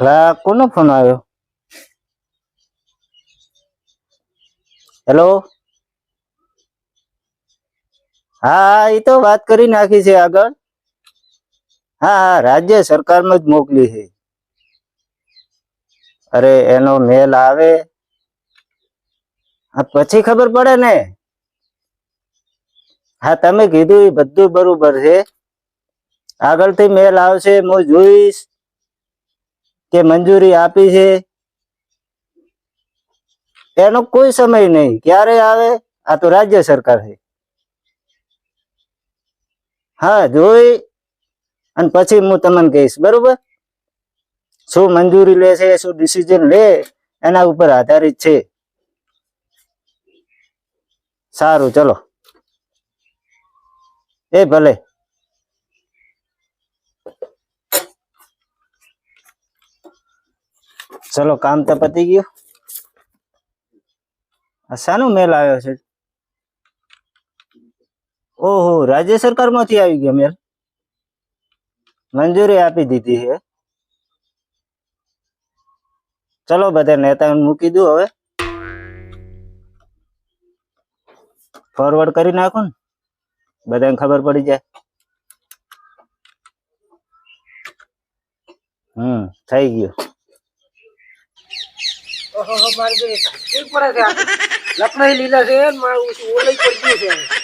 લા, કોનો ફોન આવ્યો? હેલો હા એ તો વાત કરી નાખી છે આગળ. હા હા, રાજ્ય સરકારમાં જ મોકલી છે. અરે, એનો મેલ આવે. હા, પછી ખબર પડે ને? હા, તમે કીધું એ બધું બરોબર છે. આગળથી મેલ આવશે, હું જોઈશ. કે મંજૂરી આપી છે? એનો કોઈ સમય નહીં. ક્યારે આવે? આ તો રાજ્ય સરકાર છે. હા, જોઈ અને પછી હું તમને કહીશ. બરોબર? શું મંજૂરી લે છે? શું ડિસિઝન લે? એના ઉપર આધારિત છે. સારું, ચલો. એ ભલે. ચલો કામ તો પતી ગયું. આ શાનો મેલ આવ્યો છે? ઓહો રાજ્ય સરકારમાંથી આવી ગયો મેલ? મંજૂરી આપી દીધી છે. ચલો બધા નેતાઓને મૂકી દઉં હવે. ફોરવર્ડ કરી નાખો ને. બધાને ખબર પડી જાય. હમ થઈ ગયું. ઓહો મારી પડે છે? લખનઈ લીલા છે ને મારું ઓલઈ પડી ગયું છે.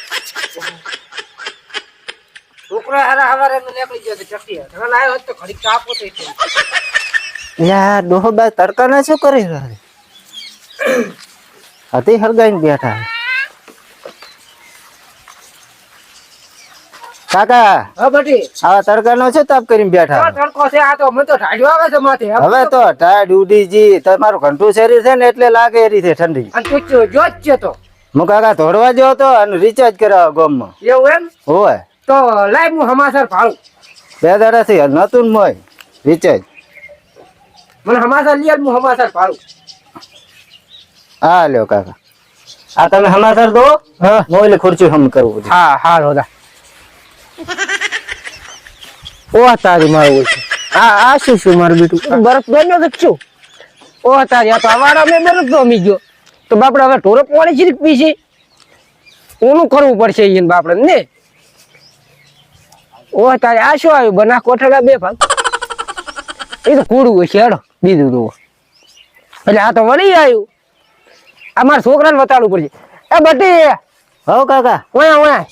છોકરો હારા હવારે એમને નીકળી ગયો છે ચકીએ ઘણા આવ્યો હોત તો ઘડીક કાપો થઈ ગયો. યા ડોહોબા તડકા ના શું કરી રહ્યા હતી હળગાઈને બેઠા કાકા હા બટી આવા તડકા નો છે તાપ કરીને આ બેઠા તડકો છે આ તો મને તો ઢાઢ્યો આવે છે માથે. હવે તો ટાઢ ઉડી જી. તમારું ઘંટું શરીર છે ને એટલે લાગે એ રીતે ઠંડી. અને તું જો જો છે તો. હું કાકા ધોડવા જો તો અને રિચાર્જ કરાવવા ગામમાં. એવું એમ? હોય તો લાઈ હું હમાસર ભાડું. બે દાડાથી નતું મોય. રિચાર્જ મને હમાસર લઈ હું હમાસર ભાડું. હા લ્યો કાકા. આ તમે હમાસર દો હા. એટલે ખુરચી હમ કરવું હા હા રોદા ઓ તારી મારું છે. આ આ શું શું મારું બેટું? બરફ બન્યો કે શું ઓહ તારી આ તો અમારા મેં બરફ જમી ગયો. તો બાપડે હવે ઢોરો પાણી છીરીક પી છે. ઓનું કરવું પડશે એને બાપડે ને? ઓહ તારી આ શું આવ્યું? બના કોઠડા બે ભાગ? એ તો કૂડું હોય છે હેડો બીજું તો એટલે આ તો વળી આવ્યું. આ મારા છોકરાને બતાડવું પડશે. એ બટી! હો કાકા. ઓયા ઓયા.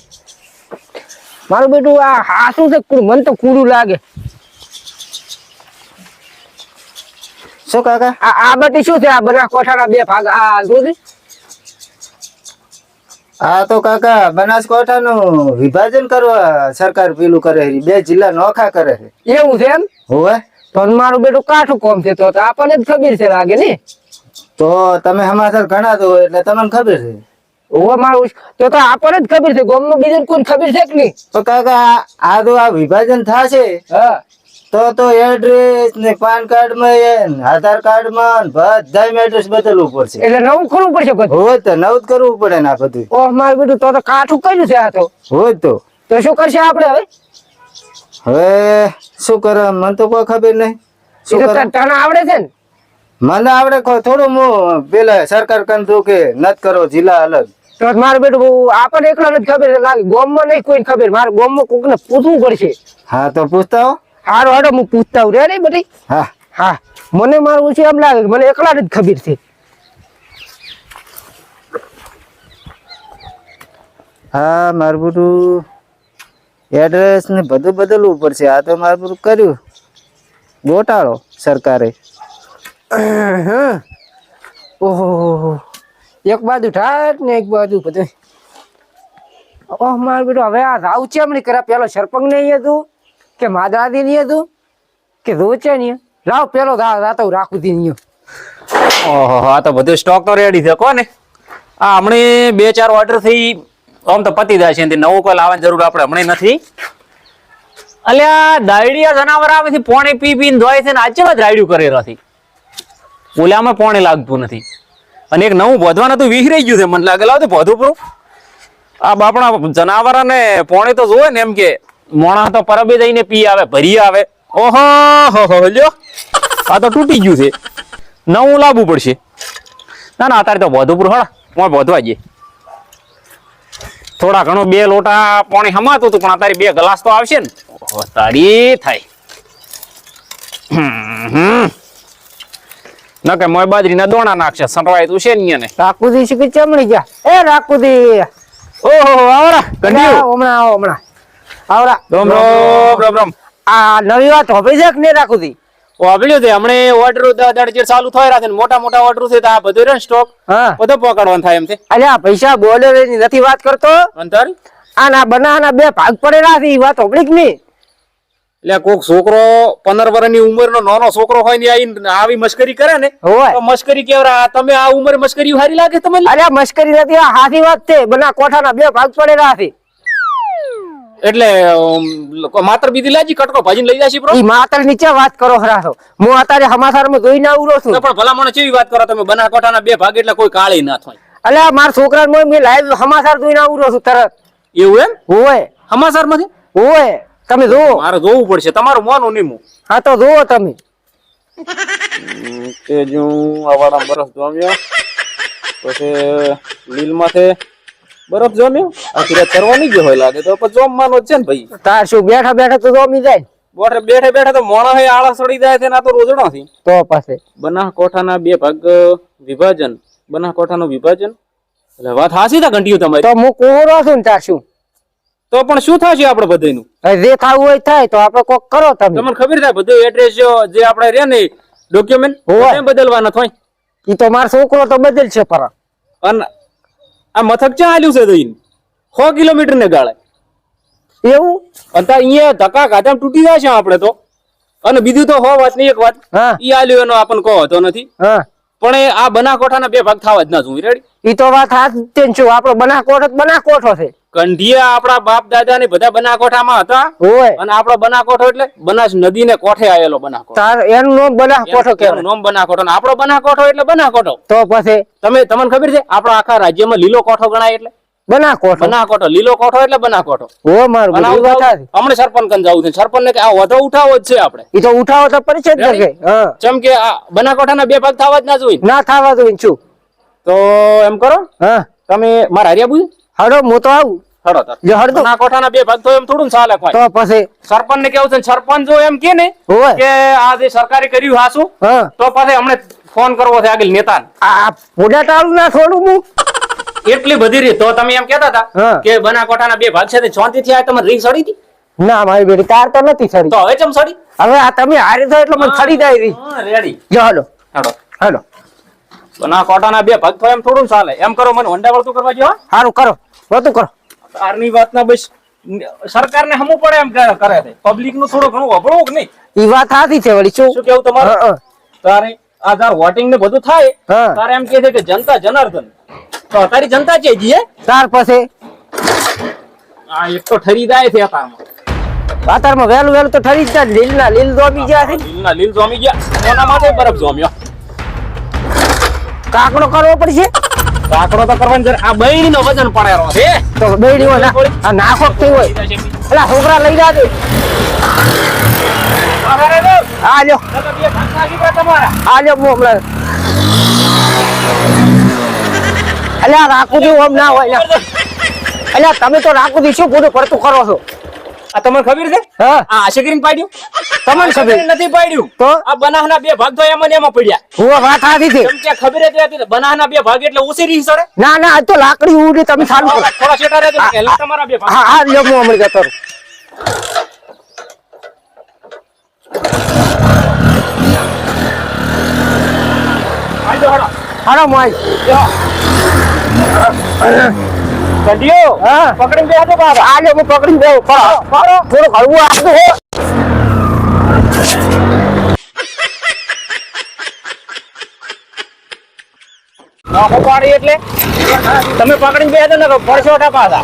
મારું બેટું આ હાસું છે મન તો કુડું લાગે. શું કાકા આ આ બટી શું છે? આ બધા કોઠાના બે ભાગ. આ દૂધ આ તો કાકા બનાસકાંઠાનું વિભાજન કરવા સરકાર પેલું કરે છે બે જિલ્લા નોખા કરે છે. એવું છે એમ? હોવે. તો મારું બેટું કાઠું કોમ છે તો આપણને જ ખબર છે લાગે ને? તો તમે હમાસર ઘણા દો એટલે તમને ખબર છે. મારું તો તો આપણને જ ખબર છે ગામમાં બીજું કોઈ ખબર છે કે નહીં? તો કાકા આ તો આ વિભાજન થશે. તો તો એડ્રેસ ને પાન કાર્ડમાં આધાર કાર્ડમાં બધા એડ્રેસ બદલવું પડશે. એટલે નવું કરવું પડશે બધું? હોય તો નવું જ કરવું પડે ને આ બધું. ઓહ મારું બેટું તો તો કાઠું કર્યું છે આ તો. હોય તો. તો શું કરશે આપણે હવે? હવે શું કરે? મને તો કોઈ ખબર નહીં. શું કરે? તને આવડે છે ને? મને આવડે થોડું હું પેલા સરકાર કંતું કે નત કરો જિલ્લા અલગ. તો મારું બેટું બહુ આપણને એકલા જ ખબર લાગે ગોમમાં નહીં કોઈને ખબર મારે ગામમાં કોકને પૂછવું પડશે. હા તો પૂછતા હો હારો હારો હું પૂછતા હું રે નહીં બધી? હા. હા. મને મારું છે એમ લાગે કે મને એકલા જ ખબર છે. હા મારું બધું એડ્રેસ ને બધું બદલવું પડશે. આ તો મારું બધું કર્યું. ગોટાળો સરકારે. ઓહો. એક બાજુ ઠાટ ને એક બાજુ બધું. ઓહ, મારું બેટું, હવે આ રાવ છે હમણાં કર્યા પેલો સરપંચ નહીં હતું કે માદરાદી નહીં હતું કે રોચે નહીં લાવ પેલો રાતો રાખું દી નહીં ઓહો આ તો બધું સ્ટોક તો રેડી છે, કોને? આ હમણે બે, ચાર ઓર્ડરથી આમ તો પતી જાય છે નવું કોઈ લાવવાની જરૂર આપણે હમણાં નથી. અલ્યા દાયડિયા જનાવર આવે છે, પોણી પી, પીને ધોય છે ને, આજે જ રાયડ્યું કરે નથી ઓલામાં પોણે લાગતું નથી. અને એક નવું બોધવાનું તો વિહરાઈ ગયું છે. મને લાગે લાવ બોધું પૂરું આ બાપણા જનાવરાને પોણે તો જોવે ને એમ કે મોણા તો પરબે જઈને પી આવે ભરી આવે. ઓહો હો લ્યો. આ તો તૂટી ગયું છે. નવું લાવવું પડશે. ના ના અત્યારે તો વધુપુર હળ. પણ વધવા જઈએ થોડા ઘણું બે લોટા પાણી હમાતું હતું પણ અત્યારે બે ગ્લાસ તો આવશે ને. તારી થાય. હમ, હમ. ના કે મોય બાજરીના દોણા નાખશે સંરવાય તું છે ને રાકુદી રાખુદી કે ચમડી જા એ રાકુદી. ઓહો આવરા કંડિયો હમણાં આવો હમણા. આવરા. રોમ રોમ રોમ રોમ આ નવી વાત હોભી છે કે વાપર્યું છે હમણે ઓર્ડર દડ ચાલુ થઈ રહ્યા છે ને મોટા મોટા ઓર્ડર છે આ બધું રે સ્ટોક બધો પકડવાનું થાય એમ છે. આ પૈસા બોલરની નથી વાત કરતો? અંતર? આના બનાના બે ભાગ પડેલા છે એ વાત હોભળી કે નહીં? એટલે કોક છોકરો પંદર વર્ષની ઉંમરનો નાનો છોકરો હોય ને આવી મશ્કરી કરે ને તો મસ્કરી કેવરા? તમે આ ઉંમર મશ્કરી હારી લાગે તમને? અરે મશ્કરી નથી હાથી વાત છે. બના કોઠાના બે ભાગ પડેલા છે. એટલે માત્ર બીજી લાજી કટકો ભાજીને લઈ જશે માત્ર નીચે વાત કરો ખરાસો હું અત્યારે સમાચારમાં જોઈને આવડો છું. પણ પણ ભલામણ કેવી વાત કરો તમે? બના કોઠાના બે ભાગ એટલે કોઈ કાળી ના થાય. અલ્યા મારા છોકરા મેં લાઈવ હમાસાર જોઈને આવડો છું તરત. એવું એમ? હોય. સમાચારમાંથી હોય. તમે જુઓ. મારે જોવું પડશે. તમારું મોનું નીમું હા તો જોવો તમે. કે જો આવાડા બરફ જોમ્યો. પછી લીલ માથે બરફ જોમ્યો. આખી રાત કરવા નહીં ગયો હોય લાગે તો. પછી જોમવાનો જ છે ને ભાઈ. તાર શું બેઠા બેઠા તો જોમી જાય? બોટે બેઠે બેઠે તો મોણા હે આળસ ચડી જાય છે ના તો રોજડો થી તો પછી? કોઠાના બે ભાગ વિભાજન. બનાસકાંઠાનું વિભાજન. એટલે વાત હાસી તા ઘંટીયું તો તમારી હું કોરો છું ને તાર શું? તો પણ શું થશે આપણે બધાયનું? હવે જે થવું હોય થાય તો આપણે કોક કરો તમે. તમને ખબર થાય બધું એડ્રેસ જે આપણે રે ને ડોક્યુમેન્ટ હોવે. બદલવાના થાય. ઈ તો મારો છોકરો તો બદલ છે પર. અને આ મથક ક્યાં આલ્યું છે દઈને સો કિલોમીટર ને ગાળે. એવું? અને ત્યાં અહીંયા ધક્કા ખાધા તૂટી જાય છે આપણે તો. અને બીજું તો હો વાત નહીં એક વાત. ઈ આલ્યો એનો આપણને કહો હતો નથી. હા. પણ એ આ બનાકોઠાના બે ભાગ થવા જ ના જોઈ રેડી ઈ તો વાત હાથ શું? આપણો બનાકોઠ બનાકોઠો છે. કંઢિયા આપણા બાપ દાદા ને બધા બનાકોઠામાં હતા. હોય અને આપણો બનાકોઠો એટલે બનાસ નદી ને કોઠે આવેલો બનાકોઠો. તાર એનું નામ બનાકોઠો એનું નામ બનાસકાંઠો અને આપણો બનાસકાંઠો એટલે બનાકોઠો. તો પછી? તમે તમને ખબર છે આપણા આખા રાજ્યમાં લીલો કોઠો ગણાય એટલે? બનાકોઠો? બનાસકાંઠો લીલો કોઠો એટલે બનાકોઠો. હો મારું. હમણાં સરપંચ કન જવું છે. સરપંચ ને કે આ વધો ઉઠાવો જ છે આપણે. ઈ તો ઉઠાવો તો પરિચય જ કે? કે આ બનાસકાંઠાના બે ભાગ થવા જ ના જોઈએ. ના થાવા દઉં છું તો એમ કરો હા. તમે મારા હરિયા બુજ હડો હું તો આવું. હડો જો હડો. બનાસકાંઠાના બે ભાગ તો એમ થોડું ને ચાલે કોઈ. તો પછી? સરપંચ ને કેવું છે સરપંચ જો એમ કે ને કે આ જે સરકારે કર્યું હાસું તો પછી હમણે ફોન કરવો છે આગળ નેતા આ પોડા ટાળું ના થોડું હું. એટલી બધી રીત. તો તમે એમ કહેતા હતા કે કે કોઠાના બે ભાગ છે તે થી આ તમે રીંગ સડી હતી? ના મારી બેટી તાર તો નથી સડી. તો હવે ચમ સડી? હવે આ તમે હારી થયો એટલે મને સડી જાય રેડી જો હડો હડો બનાસકાંઠાના બે ભાગ તો એમ થોડું ચાલે. એમ કરો મને હોન્ડા વળતું કરવા જેવા સારું કરો. વધુ કરો. કારની વાત ના બસ સરકારને હમું પડે એમ કરે છે. પબ્લિકનું થોડું ઘણું વભળવું કે નહીં? એ વાત સાચી છે વળી શું? શું કેવું તમારું? તારે આ તાર વોટિંગ ને બધું થાય તારે એમ કે છે કે જનતા જનાર્દન. તો તારી જનતા છે જીએ તાર પાસે. આ એક તો ઠરી જાય છે તારમાં વાતારમાં વહેલું વહેલું તો ઠરી જ જાય. લીલ ના દોમી ગયા લીલના લીલ જોમી ગયા. એના માટે બરફ જોમ્યો. કાકડો કરવો પડશે? કાકડો તો કરવાની જરૂર આ બૈરી નો વજન પડેલો છે. તો બેડી હોય આ નાખો કે હોય. એટલે છોકરા લઈ જાજે. આ લ્યો. આ લ્યો હું અલ્યા રાખું આમ ના હોય લ્યા. અલ્યા તમે તો રાખું શું બધું પડતું કરો છો? આ તમને ખબર છે? હા. આ આશેકરીને પાડ્યું? તમને ખબર નથી પાડ્યું? તો? આ બનાહના બે ભાગ તો એમાં ને એમાં પડ્યા. હું વાત સાચી છે. કેમ કે ખબર હતી હતી બનાહના બે ભાગ એટલે ઓછી સરે. ના ના આ તો લાકડી ઉડી તમે સારું કરો. થોડા છેટા ને કે તમારા બે ભાગ. હા હા લ્યો હું હમણાં જતો રહું. હાલો, હાલો. હાલો મોય ગંઢિયો, હા. પકડીને બેસો બાબા. આજે હું પકડીને બેહું. પડો, પડો. થોડું હળવું આવતું હો. નાખો પાડી એટલે. તમે પકડીને ને તો પડશો ટપાસા.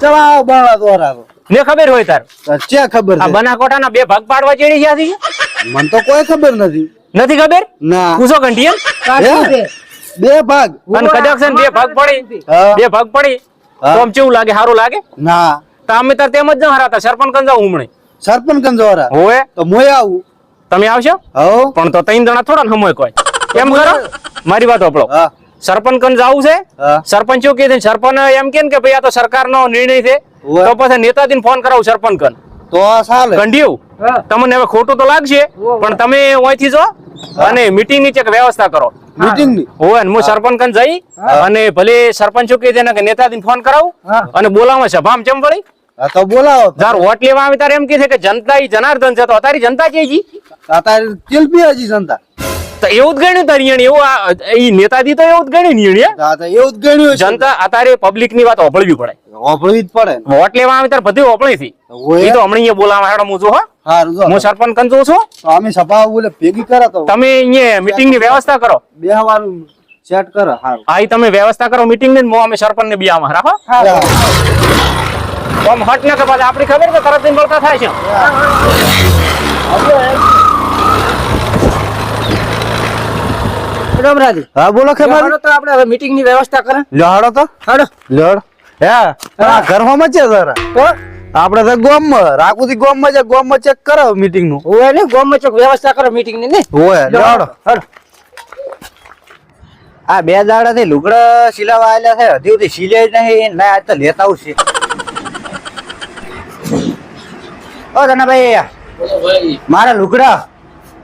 ચલાવો બાળા દોરા ને ખબર હોય તાર? ક્યાં ખબર આ બનાસકાંઠાના બે ભાગ પાડવા ચડી ગયા છે? મને તો કોઈ ખબર નથી. નથી ખબર? ના. પૂછો હે? બે ભાગ. અને કદાચ બે ભાગ પડી. બે ભાગ પડી. તો આમ કેવું લાગે? સારું લાગે? ના. તો અમે તાર તેમ જ ન હરાતા સરપંચ કંજા ઉમણે સરપંચ કંજો હરા. હોય તો મોય આવું. તમે આવશો? હો પણ તો ત્રણ જણા થોડા ને સમય કોઈ. એમ કરો. મારી વાત હા. સરપંચ કન આવું છે? સરપંચ શું કહે છે સરપંચ એમ કે ને કે ભાઈ આ તો સરકારનો નિર્ણય છે. તો પછી નેતાજીને ફોન કરાવું સરપંચ કન. તો ચાલે કંઢિયું હા. તમને હવે ખોટું તો લાગશે પણ તમે અહીંથી જો અને મીટિંગની ચેક વ્યવસ્થા કરો. મીટિંગની. હોય હું સરપંચ કન જઈ અને ભલે સરપંચ કે છે ને કે નેતાજીને ફોન કરાવું. અને બોલાવા સભામાં ચમ વળી હા તો બોલાવો. જાર વોટ લેવા આવે ત્યારે એમ કે છે કે જનતા ઈ જનાર્દન છે. તો અત્યારે જનતા કે જી? અત્યારે તેલ પી હજી જનતા? તો એવું જ ગણ્યું તરિયણ એવું આ ઈ નેતાજી તો એવું જ ગણ્યું નિર્ણય હા તો એવું જ ગણ્યું છે. જનતા અત્યારે પબ્લિકની વાત ઓભળવી પડે. જ પડે ને. વોટ લેવા આવે ત્યારે બધી ઓભળી થી હોય. ઈ તો હમણાં અહીંયા બોલાવા હેડો હું છું હો. હારું જો. હું સરપંચ કન જોઉં છું. તો અમે સભા બોલે ભેગી કરે તો. તમે અહીંયા મીટિંગની વ્યવસ્થા કરો. બેહવાનું સેટ કરે હારું. આ ઈ તમે વ્યવસ્થા કરો મીટિંગની ને હું અમે સરપંચ ને બી આમાં રાખો. તો હટ ને કે પાછા આપણી ખબર કે તરત મળતા થાય છે. રમરાજી હા બોલો કે હાલો તો આપણે હવે મીટિંગની વ્યવસ્થા કરે. લહાડો તો. હાડો. લ્યો હે આ ઘરમાં મચે જરા તો? આપણે તો ગોમમાં રાખુથી ગોમમાં છે ગોમમાં ચેક કરો મીટિંગનું હોય ને ગોમાં ચેક વ્યવસ્થા કરો મીટિંગની. ને હોય હાડો. હાડો. આ બે દાડા થી લુગડા સિલાવા આવેલા છે હજી સુધી સિલે જ નહીં ના આજ તો લેતા આવશે ઓ ધનાભાઈ મારા લુગડા.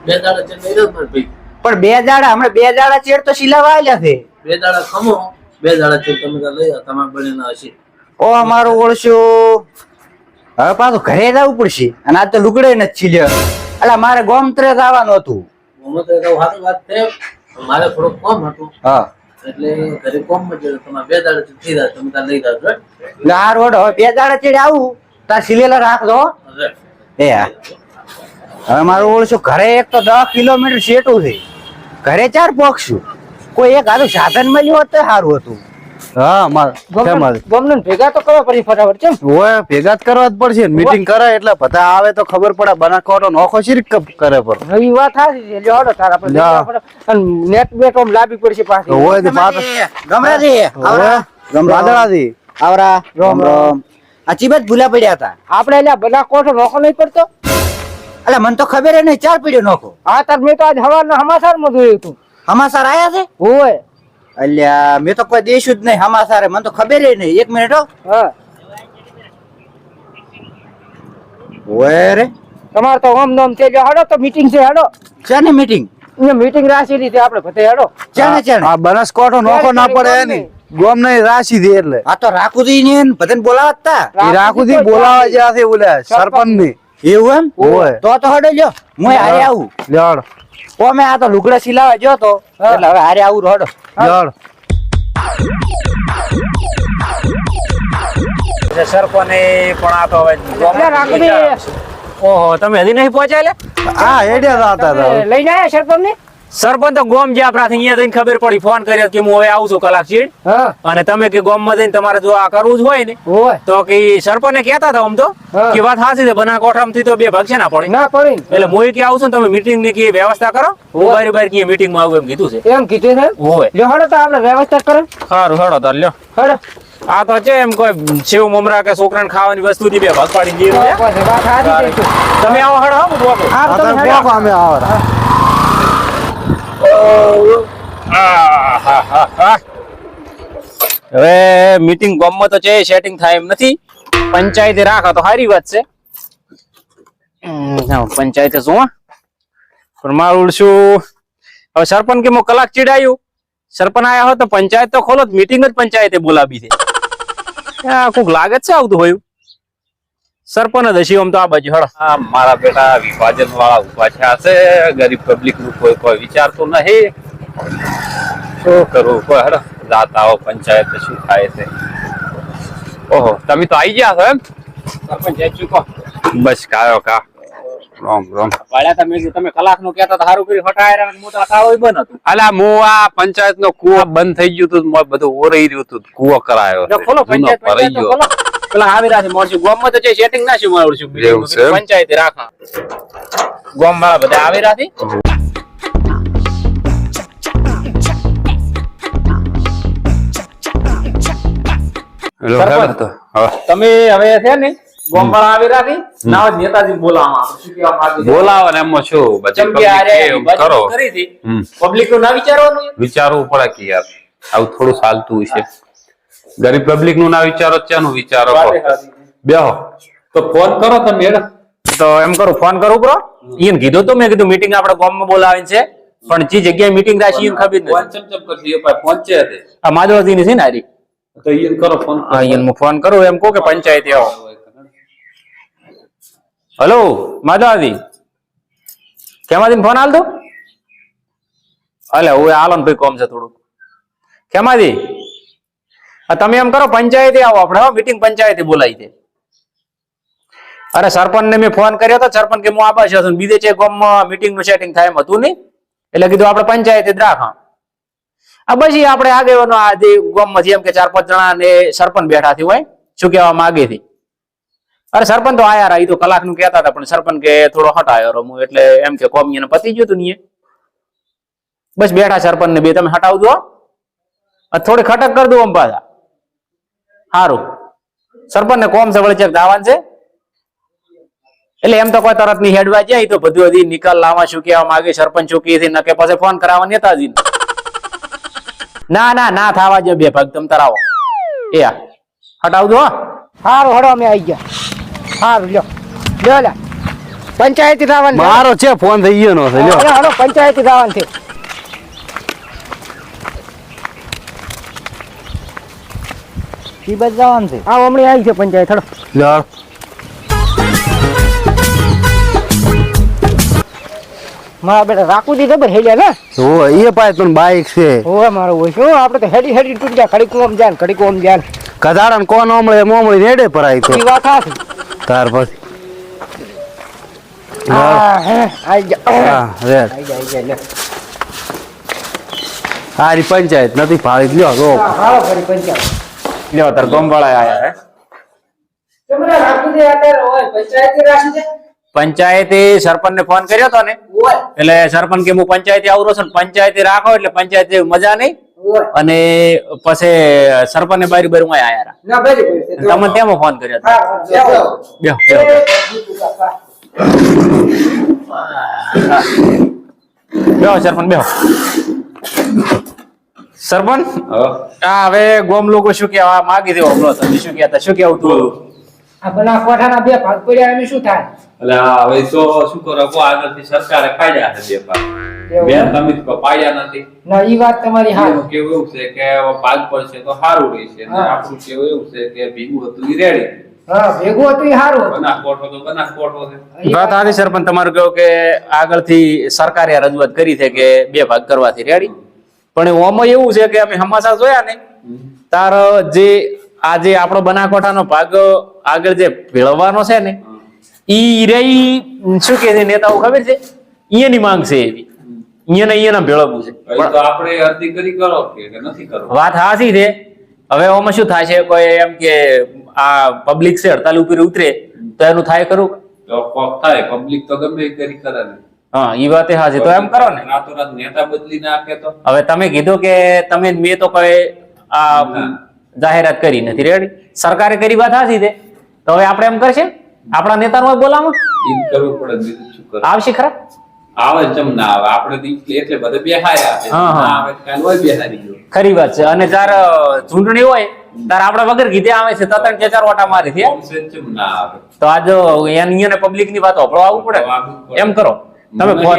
બે દાડા ભાઈ. પણ બે દાડા હમણાં બે દાડા ચેડ તો સિલાવા આવ્યા છે. બે દાડા ખમો. બે દાડા છે તમે તો લઈ તમારા બનેના હશે. ઓ અમારો ઓળશો. હવે પાછું ઘરે જવું પડશે. અને આ તો લુગડે નથી સિલ્યા એટલે મારે ગોમત્રે જ આવવાનું હતું. ગોમત્રે તો સારી વાત છે. મારે થોડો કોમ હતું. હા. એટલે ઘરે કોમમાં તમારે બે દાડા થઈ રહ્યા તમે ત્યાં લઈ જાવ એટલે આ રોડ હવે બે દાડા ચેડ આવું. તાર સિલેલા રાખજો હો. એ હા. હવે મારું ઓળશું ઘરે એક તો દસ કિલોમીટર શેટું છે. ઘરે ચાર પોક્ષું કોઈ એક આનું સાધન મળ્યું હોત તો સારું હતું. હા માર કેમ ભેગા તો કરવા પડી ફટાફટ ચમ હોય ભેગા જ કરવા જ પડશે. મીટિંગ કરે એટલે બધા આવે તો ખબર પડે બનાસકાંઠો નોખો શીરીક કરે પર. નવી વાત હારી છે. તારા. અને નેટ બેટ લાંબી પડશે પાછી. હોય તો પાછો ગમરાજી આવરા. ગમ આવરા. રામ રામ આ ચીબત ભૂલા પડ્યા હતા. આપણે એટલે બના કોઠો નોખો નહીં પડતો? એટલે મને તો ખબર નહીં ચાર પીડ્યો નોખો. આ તાર મેં તો આજ હવારના સમાચારમાં જોયું હતું. હમાસાર આયા છે? હોય અલ્યા મેં તો કોઈ દેશું જ નહીં હમાસાર મને તો ખબર નહીં. એક મિનિટ હો. હા. ઓય રે. તમારે તો ઓમ નોમ છે લ્યો હાડો તો મીટિંગ છે હાડો શાની મીટિંગ અહીંયા મીટિંગ રાશી દીધી આપણે ભતે હાડો ચાને ચાને આ બનાસકાંઠો નોખો ના પડે એની. ગોમ નહીં રાશી દે એટલે. આ તો રાખુદી ને બધાને બોલાવતા. રાખુદી બોલાવા જ્યાં છે બોલ્યા સરપંચ. ની એવું એમ? હોય. તો તો હડો લ્યો. હું હારે આવું. લડ ઓ મેં આ તો લુગડા સિલાવા જો તો. એટલે હવે હારે આવું હડો. લડ સરપંચ પણ આ તો હવે ઓહો તમે હજી નહીં પહોંચ્યા લે હા હેડ્યા હતા હતા. લઈને આયા સરપંચ ને સરપંચ ગોમ જે આપણા અહીંયા જઈને ખબર પડી ફોન કર્યો કે હું હવે આવું છું કલાક ચીડ અને તમે કે ગોમમાં જઈને તમારે જો આ કરવું જ હોય ને તો કે સરપંચને કેતા હતા આમ તો કે વાત સાચી છે બનાસકાંઠામાંથી તો બે ભાગ છે ના પડે. ના પડે એટલે હું કે આવું છું તમે મીટિંગની કે વ્યવસ્થા કરો. હું બારી બારી કે મીટિંગમાં આવું એમ કીધું છે. એમ કીધું છે હોય. લ્યો હડો તો આપણે વ્યવસ્થા કરે. સારું હડો તો લ્યો. હડો. આ તો છે એમ કોઈ સેવ મમરા કે છોકરાને ખાવાની વસ્તુ ની બે ભાગ પાડી દીધી છે. બસ વાત હારી છે. તમે આવો હડો હાલો. અમે આહાહાહા. હવે મીટિંગ ગામમાં તો છે સેટિંગ થાય એમ નથી. પંચાયતે રાખો તો સારી વાત છે. પંચાયતે શું? પણ મારું શું હવે સરપંચ કે કલાક ચીડાયું. સરપંચ આયા હો તો પંચાયત તો ખોલો મીટિંગ જ પંચાયતે બોલાવી છે. કોક લાગે છે આવતું હોય સરપંચ જ હશે આમ તો આ બાજુ હળો આ મારા બેટા વિભાજન વાળા ઊભા છે. ગરીબ પબ્લિકનું કોઈ કોઈ વિચારતું નહીં શું કરવું? કોઈ હેડો. જાતા આવો પંચાયત શું થાય છે? ઓહો તમે તો આવી ગયા છો એમ? સરપંચ જઈ ચૂકો બસ કાયો કા. રોમ રામ. તમે તમે કલાકનું કહેતા સારું કર્યું. હટાય હું તો તાળો બંધ હતું. અલા હું આ પંચાયત નો કુવો બંધ થઈ ગયું હતું બધું ઓરાઈ રહ્યું હતું કુવો કરાયો ખોલો પંચાયત ભરાઈ ગયો. પેલા આવી રહ્યા છે મોરસી ગામમાં તો જે સેટિંગ ના શું મળું છે એમ? પંચાયત રાખા ગોમ વાળા બધા આવી રહ્યા છે. તમે હવે છે ને ગોમવાળા આવી રાખી ના હોય નેતાજી બોલાવવા શું કહેવા માંગે બોલાવો ને એમાં શું? બાજુ કરો. પબ્લિકનું ના વિચારવાનું? વિચારવું પડે કે યાર આવું થોડું ચાલતું છે ગરીબ પબ્લિકનું ના વિચારો તો ચાનું વિચારો બેહો. તો ફોન કરો તો હેડો. તો એમ કરું ફોન કરું બ્રો ઈન કીધું તો મેં કીધું મીટિંગ આપણે ગામમાં બોલાવી છે. પણ જે જગ્યાએ મીટિંગ રાખી ઈન ખબર નથી. ફોન ચમચમ કરતી એ ભાઈ પહોંચે તે. આ માધવજી ની છે ને હારી. તો ઈન કરો ફોન હા ઈન હું ફોન કરું એમ કહું કે પંચાયત આવો. હેલો માધવજી. કેમાંથી ફોન હાલ દો. અલે હું હાલો ને ભાઈ કોમ છે થોડું કેમાંથી તમે એમ કરો, પંચાયતે આવો આપણે મિટિંગ પંચાયતે બોલાવી છે. અરે સરપંચ ને મેં ફોન કર્યો તો સરપંચ કે હું આબાશ છું, બીજે છે મીટિંગનું સેટિંગ થાય એમ હતું નહીં. એટલે કીધું આપણે પંચાયતે જ રાખા. આ પછી આપણે આગેવાનો આ જે ગામમાંથી એમ કે ચાર પાંચ જણા ને સરપંચ બેઠા થી હોય, શું કહેવા માંગે થી અરે સરપંચ તો આયા ઈ તો કલાકનું કહેતા હતા, પણ સરપંચ કે થોડો હટાયો રમું, એટલે એમ કે કોમી પતી ગયું તું નહીં બસ બેઠા સરપંચ ને બે, તમે હટાવ દો થોડી ખટક કરી દો આમ પાછા. સારું સરપંચ ને કોમ છે વળી ચેક દાવાન છે? એટલે એમ તો કોઈ તરતની હેડવા જાય તો બધું હજી નિકાલ લાવવા શું કહેવા માંગે સરપંચ શું કહે છે નકે પાસે ફોન કરાવવા નેતાજી ના ના ના થવા જો બે ભાગ તમ તરાવો. એ હટાવ દો હો. સારું હડો અમે આવી ગયા. સારું લ્યો. લ્યો પંચાયતી થવાનું. મારો છે ફોન થઈ ગયો નો છે લ્યો. પંચાયતી દાવાનું છે. ઈ બાજુ જવાનું છે. આ હમણાં આવી છે પંચાયત હડો લ્યો. મારા બેટા રાખું દી ખબર હેડ્યા ને? ઓ એ પાસે તને બાઈક છે. ઓ મારો હોય શું? આપણે તો હેડી હેડી તૂટી ગયા કડી કોમ જાય કડી કોમ જાય કદાડા ને કોણ ઓમળે મોમળી રેડે પરાય તો. એ વાત હાથી તાર પછી. હા હે આવી જા. હા રેડ આવી જા આવી જા લે હારી પંચાયત નથી ફાળી લ્યો ફરી પંચાયત. લ્યો તાર ગોમવાળા આયા હે. પંચાયતી સરપંચ ને ફોન કર્યો હતો ને? એટલે સરપંચ કે હું પંચાયતી આવરો છું ને પંચાયતે રાખો એટલે પંચાયત મજા નહીં. અને પછી સરપંચ ને બારી બારી આયા તમને તેમાં ફોન કર્યો બેહો. બેહો સરપંચ બેહો. સરપંચ? હા. હવે ગોમ લોકો શું કેવા માગી દેવો હમણાં તમે શું કહેતા? શું કેવું તું? આ બના કોઠાના બે ભાગ પડ્યા એમ શું થાય? એટલે હવે તો શું કરો કો આગળથી સરકારે પાડ્યા છે બે ભાગ. એવું તમે તો પાડ્યા નથી. ના ઈ વાત તમારી હા કેવું એવું છે કે ભાગ પડશે તો સારું રહેશે. અને આપણું કેવું એવું છે કે ભીગું હતું ઈ રેડી સરપંચ તમારું કહ્યું કે આગળથી સરકારે રજૂઆત કરી છે કે બે ભાગ કરવાથી રેડી પણ ઓમાં એવું છે કે અમે હમાસા જોયા ને તાર જે આ જે આપણો બનાકોઠાનો ભાગ આગળ જે ભેળવવાનો છે ને ઈ રહી શું કે છે નેતાઓ ખબર છે? અહીંયાની માંગ છે એવી. અહીંયાને અહીંયાના ભેળવવું છે. આપણે અરજી કરી કરો કે કે નથી કરો? વાત હાસી છે. હવે આમાં શું થાય છે? કોઈ એમ કે આ પબ્લિક છે હડતાલ ઉપર ઉતરે તો એનું થાય ખરું? થાય પબ્લિક તો ગમે કરી કરે હા એ વાત હાસી તો એમ કરો ને. નેતા બદલી નાખે તો. હવે તમે કીધું કે તમે મેં તો કોઈ આ જાહેરાત કરી નથી. રેડી સરકારે કરી વાત હાજી છે. તો હવે આપણે એમ કરશે? આપણા નેતાનો બોલાવો કરવું પડે આવશે ખરા? આવે જમ ના આવે. આપણે એટલે એટલે બધે બેહાર્યા છે હા, હા. ના આવે કાલ હોય બેહારી ખરી વાત છે. અને જ્યારે ચૂંટણી હોય તાર આપણે વગર કીધે આવે છે તો ત્રણ કે ચાર ઓટા મારી છે તો આજ પબ્લિકની વાત હોભળો આવવું પડે. એમ કરો. તમે ફોન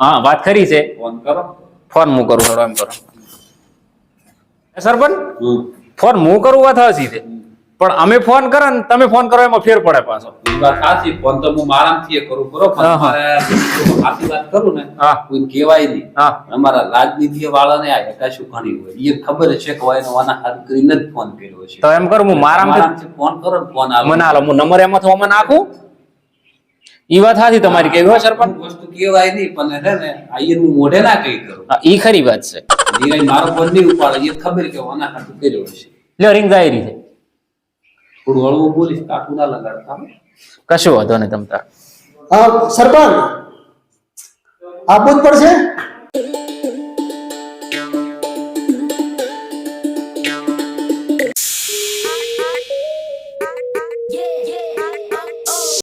હા વાત ખરી છે. ફોન કરો. ફોન હું કરું થોડો એમ કરો. સરપંચ? ફોન હું કરું વાત હસી છે. પણ અમે ફોન કરો ને તમે ફોન કરો એમાં ફેર પડે પાછો. વાત સાચી ફોન તો હું મારામથી એ કરું. મારે સાચી વાત કરું ને હા. કોઈને કહેવાય નહીં. અમારા રાજનીતિ વાળાને આ હકાશું ઘણી હોય. એ ખબર છે કે વાયનો વાના હાથ કરીને જ ફોન કર્યો છે. તો એમ કરું હું મારામથી ફોન કરો ફોન આવે મને હાલો હું નંબર એમાંથી ઓમાં નાખું. ઈ વાત હાથી તમારી કેવી હોય સરપંચ? વસ્તુ કેવાય નહીં પણ હે ને આ ઈનું મોઢે ના કઈ કરું. ઈ ખરી વાત છે. ધીરાઈ મારો ફોન નહીં ઉપાડે એ ખબર કે વાના હાથ કર્યો છે લ્યો રિંગ જાયરી છે. થોડું હળવું બોલીશ કાઠું ના લગાડતા કશું વાંધો નહીં તમતા હા સરપંચ. આપવું જ પડશે